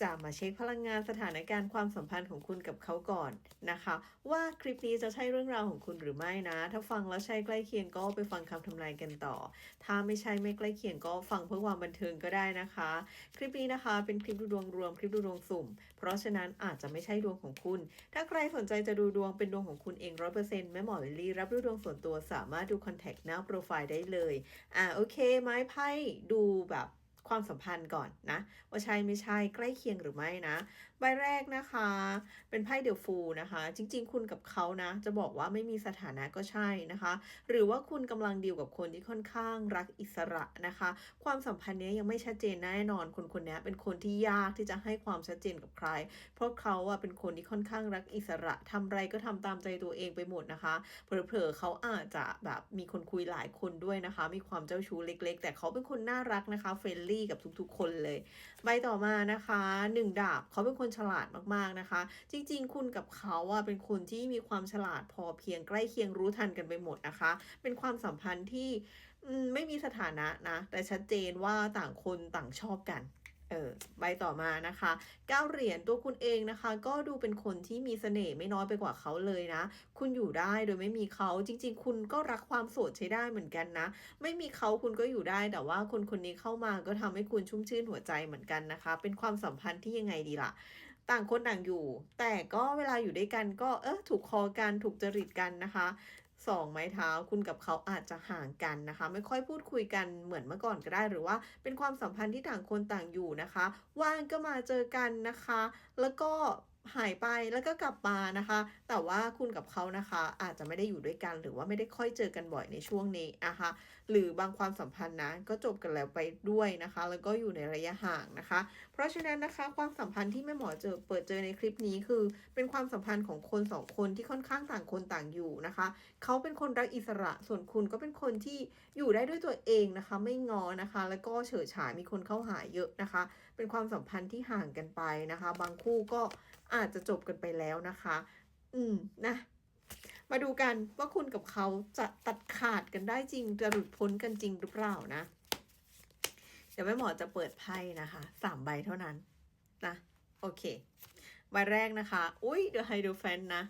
จะมาเช็คพลังงานสถานการณ์ความสัมพันธ์ของคุณกับเขาก่อนนะคะ ว่าคลิปนี้จะใช่เรื่องราวของคุณหรือไม่นะ ถ้าฟังแล้วใช่ใกล้เคียงก็ไปฟังคำทำนายกันต่อ ถ้าไม่ใช่ไม่ใกล้เคียงก็ฟังเพื่อความบันเทิงก็ได้นะคะ คลิปนี้นะคะ เป็นคลิปดูดวงรวมคลิปดูดวงสุ่ม เพราะฉะนั้นอาจจะไม่ใช่ดวงของคุณ ถ้าใครสนใจจะดูดวงเป็นดวงของคุณเองร้อยเปอร์เซ็นต์แม่หมอลิลลี่รับดูดวงส่วนตัวสามารถดูคอนแทคหน้าโปรไฟล์ได้เลยอ่าโอเค ไม้ไพ่ดูแบบ ความสัมพันธ์ก่อนนะ ว่าใช่ไม่ใช่ใกล้เคียงหรือไม่นะ ใบแรกนะคะ เป็นไพ่เดอะฟูลนะคะ จริง ๆ คุณกับเขานะ จะบอกว่าไม่มีสถานะก็ใช่นะคะ หรือว่าคุณกำลังดีลกับคนที่ค่อนข้างรักอิสระนะคะ ความสัมพันธ์เนี้ยยังไม่ชัดเจนแน่นอนคนคนนี้เป็นคนที่ยากที่จะให้ความชัดเจนกับใคร เพราะเขาอะเป็นคนที่ค่อนข้างรักอิสระทำอะไรก็ทำตามใจตัวเองไปหมดนะคะเผลอๆเขาอาจจะแบบมีคนคุยหลายคนด้วยนะคะ มีความเจ้าชู้เล็ก ๆ แต่เขาเป็นคนน่ารักนะคะเฟรนลี่กับทุกๆ คนเลย ใบต่อมานะคะหนึ่งดาบเขาเป็นคนฉลาดมากๆนะคะ จริงๆ คุณกับเขาอะเป็นคนที่มีความฉลาดพอเพียงใกล้เคียงรู้ทันกันไปหมดนะคะ เป็นความสัมพันธ์ที่ไม่มีสถานะนะ แต่ชัดเจนว่าต่างคนต่างชอบกัน ออใบต่อมานะคะเก้าเหรียญตัวคุณเองนะคะ ก็ดูเป็นคนที่มีเสน่ห์ไม่น้อยไปกว่าเขาเลยนะ คุณอยู่ได้โดยไม่มีเขาจริง ๆ คุณก็รักความโสดใช้ได้เหมือนกันนะ ไม่มีเขาคุณก็อยู่ได้แต่ว่าคนคนนี้เข้ามาก็ทำให้คุณชุ่มชื่นหัวใจเหมือนกันนะคะ เป็นความสัมพันธ์ที่ยังไงดีล่ะต่างคนต่างอยู่ แต่ก็เวลาอยู่ด้วยกันก็เออถูกคอกันถูกจริตกันนะคะ สองไม้เท้าคุณกับเขาอาจจะห่างกันนะคะ ไม่ค่อยพูดคุยกันเหมือนเมื่อก่อนก็ได้ หรือว่าเป็นความสัมพันธ์ที่ต่างคนต่างอยู่นะคะ ว่างก็มาเจอกันนะคะ แล้วก็ หายไปแล้วก็กลับมานะคะ แต่ว่าคุณกับเขานะคะ อาจจะไม่ได้อยู่ด้วยกันหรือว่าไม่ได้ค่อยเจอกันบ่อยในช่วงนี้นะคะหรือบางความสัมพันธ์นะก็จบกันแล้วไปด้วยนะคะ แล้วก็อยู่ในระยะห่างนะคะ เพราะฉะนั้นนะคะความสัมพันธ์ที่แม่หมอเจอเปิดเจอในคลิปนี้คือ เป็นความสัมพันธ์ของคนสองคนที่ค่อนข้างต่างคนต่างอยู่นะคะเขาเป็นคนรักอิสระส่วนคุณก็เป็นคนที่อยู่ได้ด้วยตัวเองนะคะ ไม่งอนะคะ แล้วก็เฉิดฉายมีคนเข้าหาเยอะนะคะ เป็นความสัมพันธ์ที่ห่างกันไปนะคะ บางคู่ก็ อาจจะจบกันไปแล้วนะคะ อืมนะมาดูกันว่าคุณกับเขาจะตัดขาดกันได้จริง จะหลุดพ้นกันจริงหรือเปล่านะ เดี๋ยวแม่หมอจะเปิดไพ่นะคะสามใบเท่านั้นนะ โอเค ใบแรกนะคะ อุ้ยเดอะไฮโดรแฟนนะ